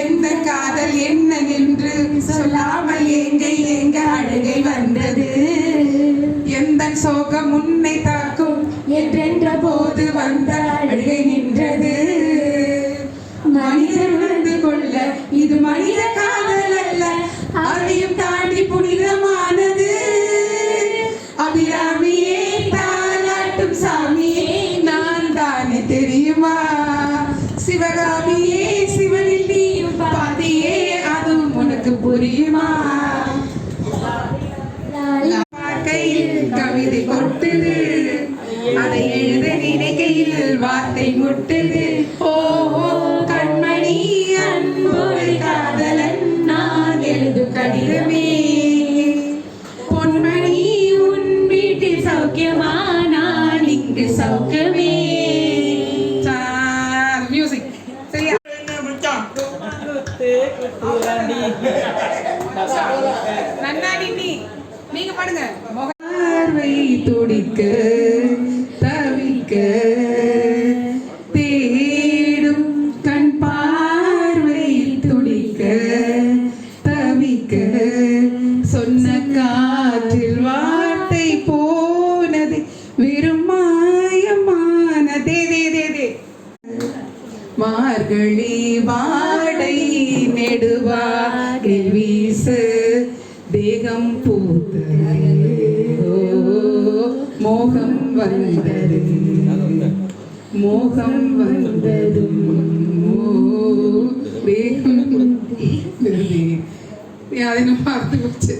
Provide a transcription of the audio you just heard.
எந்த காதல் என்ன என்று சொல்லாமல் எங்க எங்க அழுகை வந்தது. எந்த சோகம் உன்னை தாக்கும் என்றென்ற போது வந்த அழுகை நின்றது. மனிதர் உணர்ந்து கொள்ள இது மனித காதல் அல்ல அதையும் தாண்டி புனிதமானது. அபிராமியே தாலாட்டும் சாமியே நான் தானே தெரியுமா? சிவகாமியே புரியுமா? பார்க்கையில் கவிதை கொட்டுது. அதை எழுத நினைக்கையில் வார்த்தை முட்டுது. ஓ ஓ, கண்மணி அன்போடு காதலன் நான் எழுதும் கடிதமே. பொன்மணி உன் வீட்டில் சௌக்கியமா? நான் இங்கு சௌக்கியமே. மியூசிக் சரியா? நன்னாடி நீங்க பாடுங்க. பார்வை துடிக்க தவிக்க தேடும் கண் பார்வை துடிக்க தவிக்க. சொன்ன காற்றில் வார்த்தை போனது விரும்மாயமானதே தே தே. மார்கழி வா நெடுவாரில் வீச தேகம் பூத்தது மோகம் வந்ததும் மோகம் வந்ததும். ஓ, அதை நம்ம பார்த்து வச்சு